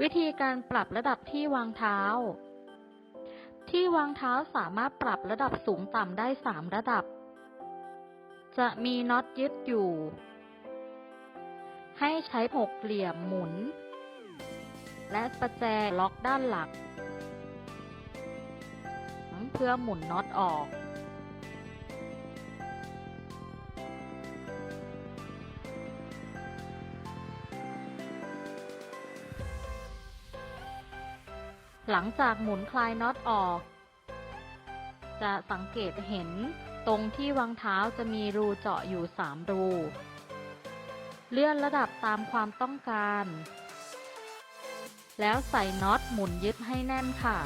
วิธีการปรับระดับที่วางเท้า ที่วางเท้าสามารถปรับระดับสูงต่ำได้ 3 ระดับ จะมีน็อตยึดอยู่ ให้ใช้หกเหลี่ยมหมุน และประแจล็อกด้านหลังเพื่อหมุนน็อตออก หลังจากหมุนคลายน็อตออก จะสังเกตเห็นตรงที่วางเท้าจะมีรูเจาะอยู่ 3 รู เลื่อนระดับตามความต้องการ แล้วใส่น็อตหมุนยึดให้แน่นค่ะ